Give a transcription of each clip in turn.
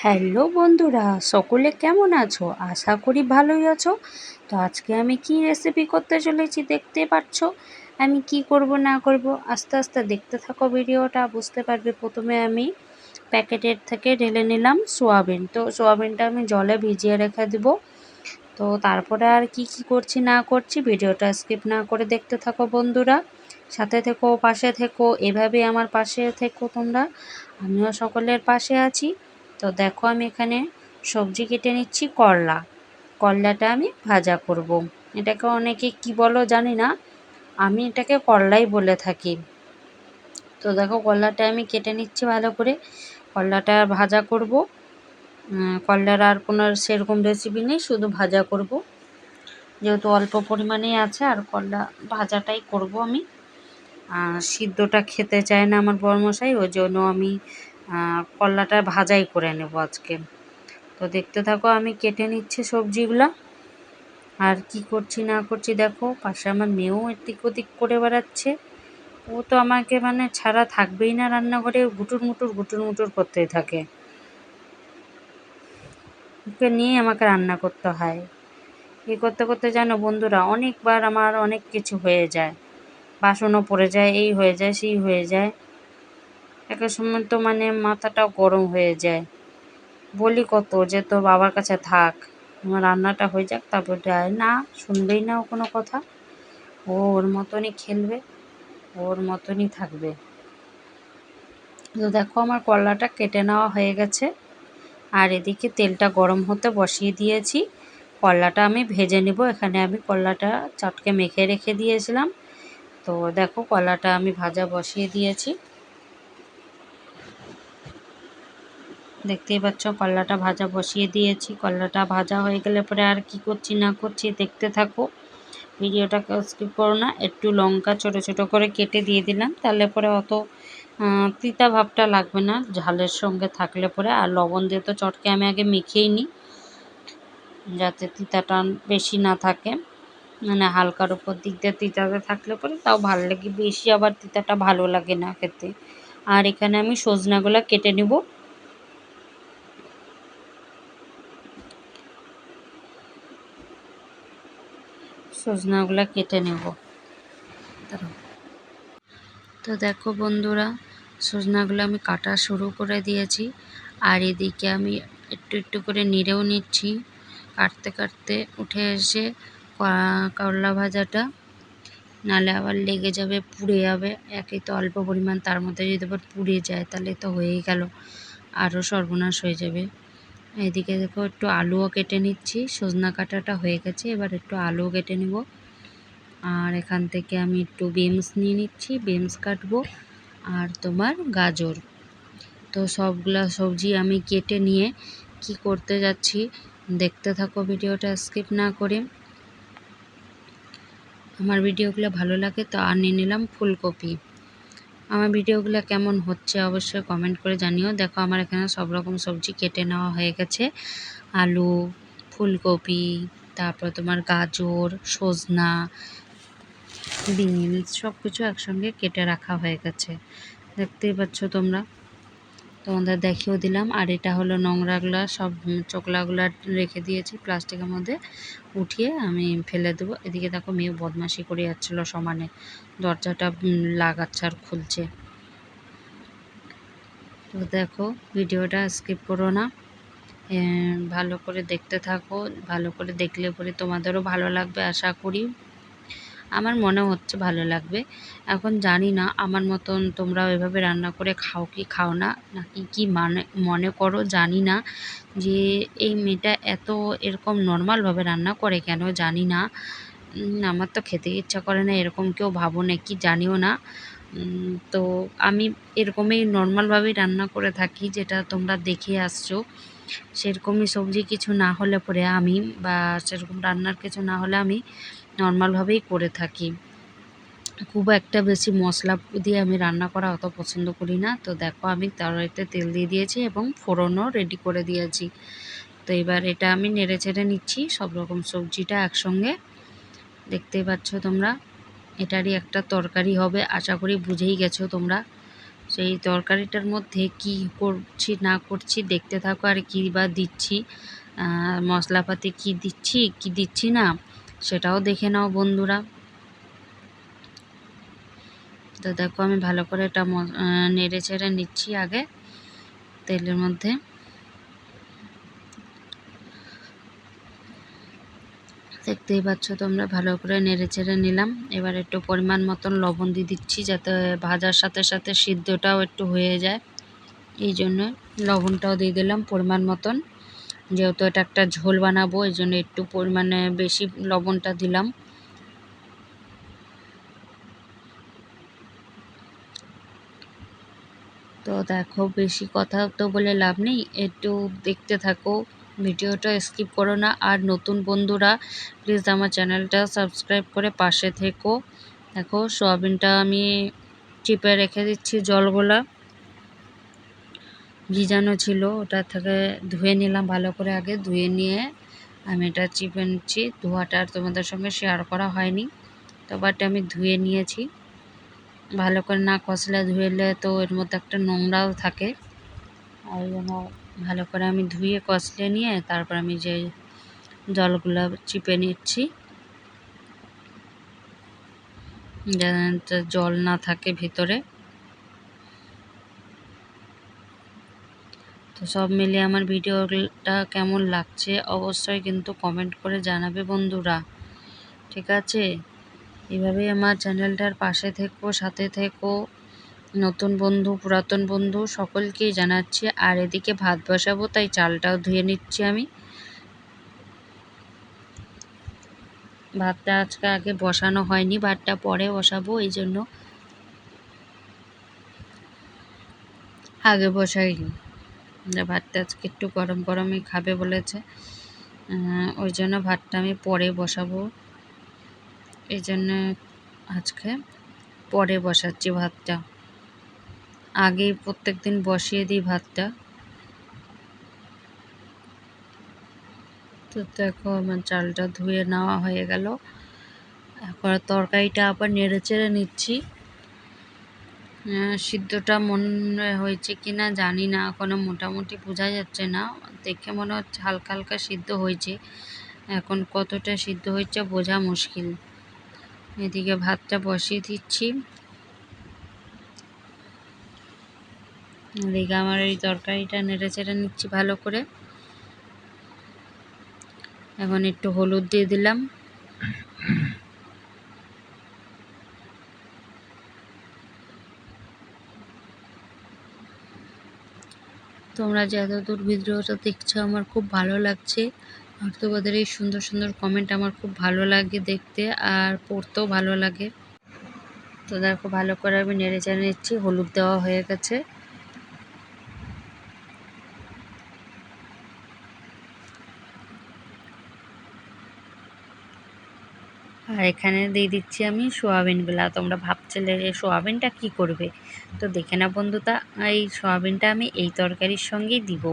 Hello বন্ধুরা, সকলে কেমন আছো? আশা করি ভালোই আছো। তো আজকে আমি কি রেসিপি করতে চলেছি দেখতে পাচ্ছ? আমি কি করব, না করব, আস্তে আস্তে দেখতে থাকো ভিডিওটা, বুঝতে পারবে প্রথমে আমি প্যাকেটের থেকে ঢেলে নিলাম সোয়াবিন। তো সোয়াবিনটা আমি জলে ভিজিয়ে রেখে দিব। তো তারপরে আর কি কি করছি, না করছি, ভিডিওটা স্কিপ না করে দেখতে থাকো বন্ধুরা। সাথে থেকো, পাশে থেকো এভাবে আমার পাশে থেকো তোমরা। আমিও সকলের পাশে আছি। তো দেখো আমি এখানে সবজি কেটে নিচ্ছি, করলা। করলাটা আমি ভাজা করব। এটাকে অনেকে কি বলো জানি না, আমি এটাকে করলাই বলে থাকি। তো দেখো করলাটা আমি কেটে নিচ্ছি ভালো করে। করলাটা ভাজা করব। করলার আর কোনো সেরকম রেসিপি নেই, শুধু ভাজা করব। যেহেতু অল্প পরিমাণেই আছে, আর করলা ভাজাটাই করব আমি। সিদ্ধটা খেতে চায় না আমার বরমশাই ওই জন্য আমি করলাটা ভাজাই করে নেব আজকে। তো দেখতে থাকো, আমি কেটে নিচ্ছি সবজিগুলো। আর কি করছি, না করছি, দেখো, পাশে আমার মেয়েও এদিক ওদিক করে বেড়াচ্ছে। ও তো আমাকে মানে ছাড়া থাকবেই না রান্নাঘরে গুটুর মুটুর গুটুর মুটুর করতেই থাকে। ওকে নিয়ে আমাকে রান্না করতে হয়। এই করতে করতে জানো বন্ধুরা, অনেকবার আমার অনেক কিছু হয়ে যায়। বাসনও পড়ে যায়, এই হয়ে যায়, সেই হয়ে যায়। এক সময় তো মানে মাথাটাও গরম হয়ে যায়। বলি কত যে তোর বাবার কাছে থাক, আমার রান্নাটা হয়ে যাক, তারপর যায়, না, শুনবেই না ও কোনো কথা। ও ওর মতনই খেলবে, ওর মতনই থাকবে। তো দেখো আমার কলাটা কেটে নেওয়া হয়ে গেছে। আর এদিকে তেলটা গরম হতে বসিয়ে দিয়েছি। কলাটা আমি ভেজে নিব। এখানে আমি কলাটা চটকে মেখে রেখে দিয়েছিলাম। তো দেখো কলাটা আমি ভাজা বসিয়ে দিয়েছি। দেখতেই পাচ্ছ, কল্লাটা ভাজা বসিয়ে দিয়েছি। কল্লাটা ভাজা হয়ে গেলে পরে আর কি করছি না করছি দেখতে থাকো। ভিডিওটাকে স্কিপ করো না, একটু লঙ্কা ছোট ছোট করে কেটে দিয়ে দিলাম, তাহলে পরে অত তিতা ভাবটা লাগবে না। ঝালের সঙ্গে থাকলে পরে, আর লবণ দিয়ে তো চটকে আমি আগে মেখেই নিই, যাতে তিতাটা বেশি না থাকে। মানে হালকার উপর দিক দিয়ে তিতাতে থাকলে পরে তাও ভালো লাগে, বেশি আবার তিতাটা ভালো লাগে না খেতে। আর এখানে আমি সজনাগুলো কেটে নেব। সজনাগুলো কেটে নেব। তো দেখো বন্ধুরা, সজনাগুলো আমি কাটা শুরু করে দিয়েছি। আর এদিকে আমি একটু একটু করে নিড়েও নিচ্ছি। কাটতে কাটতে উঠে এসে করলা ভাজাটা। নালে আবার লেগে যাবে, পুড়ে যাবে। একই তো অল্প পরিমাণ, তার মধ্যে যদি আবার পুড়ে যায়, তাহলে তো হয়েই গেল। আরও সর্বনাশ হয়ে যাবে। এদিকে দেখো একটু আলুও কেটে নিচ্ছি। সজনা কাটাটা হয়ে গেছে, এবার একটু আলুও কেটে নিব। আর এখান থেকে আমি একটু বিমস নিয়ে নিচ্ছি, বিমস কাটবো। আর তোমার গাজর। তো সবগুলা সবজি আমি কেটে নিয়ে কি করতে যাচ্ছি, দেখতে থাকো ভিডিওটা স্কিপ না করে। আমার ভিডিওগুলো ভালো লাগে তো আর নিয়ে নিলাম ফুলকপি। আমার ভিডিওগুলো কেমন হচ্ছে অবশ্যই কমেন্ট করে জানিও। দেখো আমার এখানে সব রকম সবজি কেটে নেওয়া হয়ে গেছে। আলু, ফুলকপি, তারপর তোমার গাজর, সজনা, বিনস সব কিছু একসঙ্গে কেটে রাখা হয়ে গেছে। দেখতেই পাচ্ছ তোমরা। তোমাদের দেখিয়েও দিলাম। আর এটা হলো নোংরাগুলা, সব চোকলাগুলা রেখে দিয়েছি প্লাস্টিকের মধ্যে। উঠিয়ে আমি ফেলে দেবো। এদিকে দেখো মেয়ে বদমাশি করে যাচ্ছিল সমানে। দরজাটা লাগাচ্ছে আর খুলছে। তো দেখো, ভিডিওটা স্কিপ করো না। ভালো করে দেখতে থাকো। ভালো করে দেখলে পরে তোমাদেরও ভালো লাগবে, আশা করি। আমার মনে হচ্ছে ভালো লাগবে। এখন জানি না, আমার মতন তোমরা এভাবে রান্না করে খাও কি খাও না, নাকি কি মানে মনে করো জানি না যে এই মেয়েটা এত এরকম নর্মালভাবে রান্না করে কেন জানি না। আমার তো খেতে ইচ্ছা করে না, এরকম কেউ ভাবো না কি জানিও না। তো আমি এরকমই নর্মালভাবেই রান্না করে থাকি, যেটা তোমরা দেখে আসছো। সেরকমই সবজি কিছু না হলে পরে আমি বা সেরকম রান্নার কিছু না হলে আমি নর্মালভাবেই করে থাকি। খুব একটা বেশি মশলা দিয়ে আমি রান্না করা অত পছন্দ করি না। তো দেখো, আমি তরকারিতে তেল দিয়ে দিয়েছি এবং ফোড়নও রেডি করে দিয়েছি। তো এবার এটা আমি নেড়ে চেড়ে নিচ্ছি, সব রকম সবজিটা একসঙ্গে। দেখতেই পাচ্ছ তোমরা, এটারই একটা তরকারি হবে, আশা করি বুঝেই গেছো তোমরা। সেই তরকারিটার মধ্যে কি করছি, না করছি, দেখতে থাকো আর কী বা দিচ্ছি। মশলাপাতি কি দিচ্ছি কি দিচ্ছি না। সেটাও দেখে নাও বন্ধুরা। তো দেখো আমি ভালো করে এটা নেড়ে চেড়ে নিচ্ছি আগে তেলের মধ্যে। দেখতেই পাচ্ছ তোমরা, ভালো করে নেড়ে চেড়ে নিলাম। এবার একটু পরিমাণ মতন লবণ দিয়ে দিচ্ছি যাতে ভাজার সাথে সাথে সিদ্ধটাও একটু হয়ে যায়। এই জন্য লবণটাও দিয়ে দিলাম পরিমাণ মতন। যেহেতু এটা একটা ঝোল বানাবো, এই জন্য একটু পরিমাণে বেশি লবণটা দিলাম। তো দেখো, বেশি কথা তো বলে লাভ নেই, একটু দেখতে থাকো। ভিডিওটা স্কিপ করো না। আর নতুন বন্ধুরা, প্লিজ আমার চ্যানেলটা সাবস্ক্রাইব করে পাশে থেকো। দেখো, সোয়াবিনটা আমি চিপে রেখে দিচ্ছি জলগুলা। ভিজানো ছিল, ওটা থেকে ধুয়ে নিলাম ভালো করে আগে, ধুয়ে নিয়ে আমি এটা চিপে নিচ্ছি। ধোয়াটা আর তোমাদের সঙ্গে শেয়ার করা হয়নি, তো বাট আমি ধুয়ে নিয়েছি। ভালো করে না কষলে ধুয়েলে তো এর মধ্যে একটা নোংরাও থাকে। আর জন্য ভালো করে আমি ধুয়ে কষলে নিয়ে তারপর আমি যে জলগুলো চিপে নিচ্ছি যাতে জল না থাকে ভিতরে। তো সব মিলে আমার ভিডিওটা কেমন লাগছে অবশ্যই কিন্তু কমেন্ট করে জানাবে বন্ধুরা। ঠিক আছে? এভাবেই আমার চ্যানেলটার পাশে থেকো, সাথে থেকো। নতুন বন্ধু, পুরাতন বন্ধু সকলকেই জানাচ্ছি। আর এদিকে ভাত বসাবো, তাই চালটাও ধুয়ে নিচ্ছি আমি। ভাতটা আজকে আগে বসানো হয়নি, ভাতটা পরে বসাবো, এই জন্য আগে বসাইনি। ভাতটা আজকে একটু গরম গরমই খাবে বলেছে। ওই জন্য ভাতটা আমি পরে বসাবো। এই জন্য আজকে পরে বসাচ্ছি ভাতটা। আগেই প্রত্যেক দিন বসিয়ে দিই ভাতটা। তো দেখো আমার চালটা ধুয়ে নেওয়া হয়ে গেল। এরপর তরকারিটা আবার নেড়ে চেড়ে নিচ্ছি। সিদ্ধটা মনে হয়েছে কি না জানি না এখনও মোটামুটি বোঝা যাচ্ছে না। দেখে মনে হচ্ছে হালকা হালকা সিদ্ধ হয়েছে। এখন কতটা সিদ্ধ হয়েছে বোঝা মুশকিল। এদিকে ভাতটা বসিয়ে দিচ্ছি। এদিকে আমার এই তরকারিটা নেড়ে চেড়ে নিচ্ছি ভালো করে। এখন একটু হলুদ দিয়ে দিলাম। তোমরা যতদূর ভিডিওটা দেখছ, আমার খুব ভালো লাগছে। আর তোমাদের এই সুন্দর সুন্দর কমেন্ট আমার খুব ভালো লাগে দেখতে আর পড়তেও ভালো লাগে। তো দেখো, ভালো করে আমি নেড়ে চেড়ে নিচ্ছি, হলুদ দেওয়া হয়ে গেছে। আর এখানে দিয়ে দিচ্ছি আমি সোয়াবিনগুলা তোমরা ভাবছিলে যে সোয়াবিনটা কি করবে? তো দেখে না বন্ধুতা, এই সোয়াবিনটা আমি এই তরকারির সঙ্গেই দিব।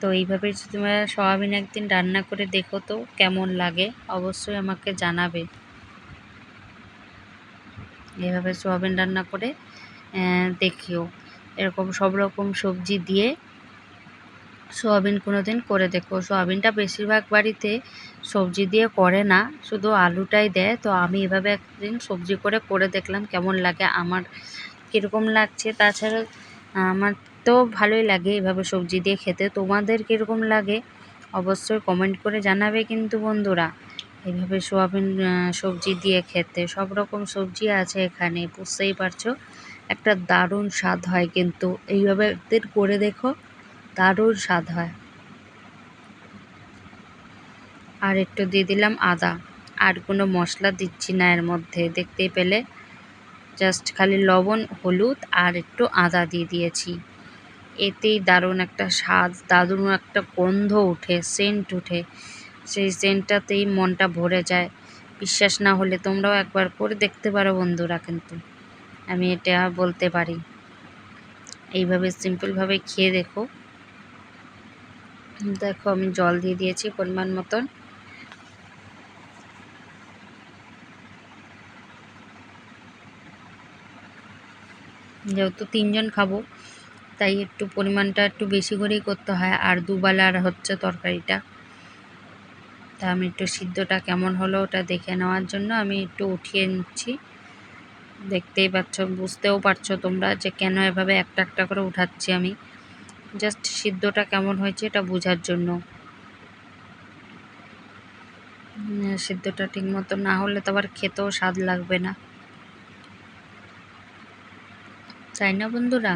তো এইভাবে তোমরা সোয়াবিন একদিন রান্না করে দেখো তো কেমন লাগে, অবশ্যই আমাকে জানাবে। এভাবে সোয়াবিন রান্না করে দেখিও। এরকম সব রকম সবজি দিয়ে সোয়াবিন কোনো দিন করে দেখো। সোয়াবিনটা বেশিরভাগ বাড়িতে সবজি দিয়ে করে না, শুধু আলুটাই দেয়। তো আমি এভাবে একদিন সবজি করে করে দেখলাম, কেমন লাগে, আমার কীরকম লাগছে। তাছাড়া আমার তো ভালোই লাগে এভাবে সবজি দিয়ে খেতে। তোমাদের কীরকম লাগে, অবশ্যই কমেন্ট করে জানাবে কিন্তু বন্ধুরা। এভাবে সোয়াবিন সবজি দিয়ে খেতে, সব রকম সবজি আছে এখানে, বুঝতেই পারছ। একটা দারুণ স্বাদ হয় কিন্তু। এইভাবে একদিন করে দেখো। দারুণ স্বাদ হয়। আর একটু দিয়ে দিলাম আদা। আর কোনো মশলা দিচ্ছি না এর মধ্যে। দেখতেই পেলে? জাস্ট খালি লবণ, হলুদ আর একটু আদা দিয়ে দিয়েছি। এতেই দারুণ একটা স্বাদ, দারুণ একটা গন্ধ উঠে সেন্ট উঠে। সেই সেন্টটাতেই মনটা ভরে যায়। বিশ্বাস না হলে তোমরাও একবার করে দেখতে পারো বন্ধুরা কিন্তু। আমি এটা বলতে পারি। এইভাবে সিম্পলভাবে খেয়ে দেখো। দেখো আমি জল দিয়ে দিয়েছি পরিমাণ মতন। যেহেতু তিনজন খাব, তাই একটু পরিমাণটা একটু বেশি করেই করতে হয়, আর দুবেলার হচ্ছে তরকারিটা। তা আমি একটু সিদ্ধটা কেমন হলো ওটা দেখে নেওয়ার জন্য আমি একটু উঠিয়ে নিচ্ছি। দেখতেই পাচ্ছ, বুঝতেও পারছ তোমরা যে কেন এভাবে একটা একটা করে উঠাচ্ছি আমি। জাস্ট সিদ্ধটা কেমন হয়েছে এটা বোঝার জন্য। সিদ্ধটা ঠিক মতো না হলে তো আবার খেতেও স্বাদ লাগবে না। তাই না বন্ধুরা?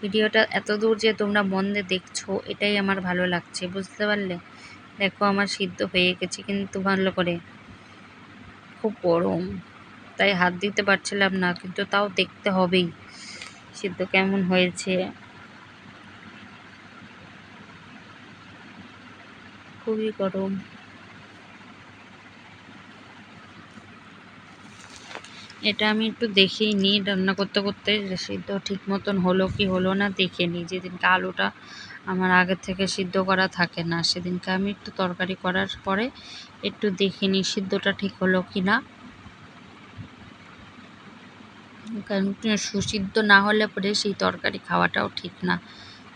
ভিডিওটা এত দূর যে তোমরা মন দিয়ে দেখছ, এটাই আমার ভালো লাগছে, বুঝতে পারলে? দেখো আমার সিদ্ধ হয়ে গেছে কিন্তু ভালো করে। খুব গরম, তাই হাত দিতে পারছিলাম না, কিন্তু তাও দেখতে হবেই। সিদ্ধ কেমন হয়েছে? খুবই গরম। এটা আমি একটু দেখেই নিই, রান্না করতে করতে। সিদ্ধ ঠিক মতন হলো কি হলো না দেখে নিই। যেদিনকে আলুটা আমার আগের থেকে সিদ্ধ করা থাকে না, সেদিনকে আমি একটু তরকারি করার পরে একটু দেখে নিই সিদ্ধটা ঠিক হলো কি না। কারণ সুসিদ্ধ না হলে পরে সেই তরকারি খাওয়াটাও ঠিক না।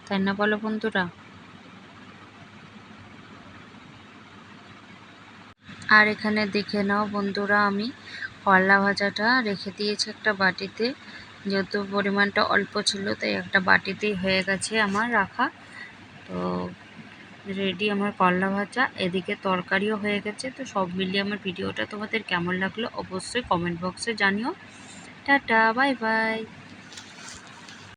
তাই না বলো বন্ধুরা? আর এখানে দেখে নাও বন্ধুরা, আমি করলা ভাজাটা রেখে দিয়েছি একটা বাটিতে। যেহেতু পরিমাণটা অল্প ছিল, তাই একটা বাটিতেই হয়ে গেছে আমার রাখা। তো রেডি আমার করলা ভাজা। এদিকে তরকারিও হয়ে গেছে। তো সব মিলিয়ে আমার ভিডিওটা তোমাদের কেমন লাগল অবশ্যই কমেন্ট বক্সে জানিও। Tata bye bye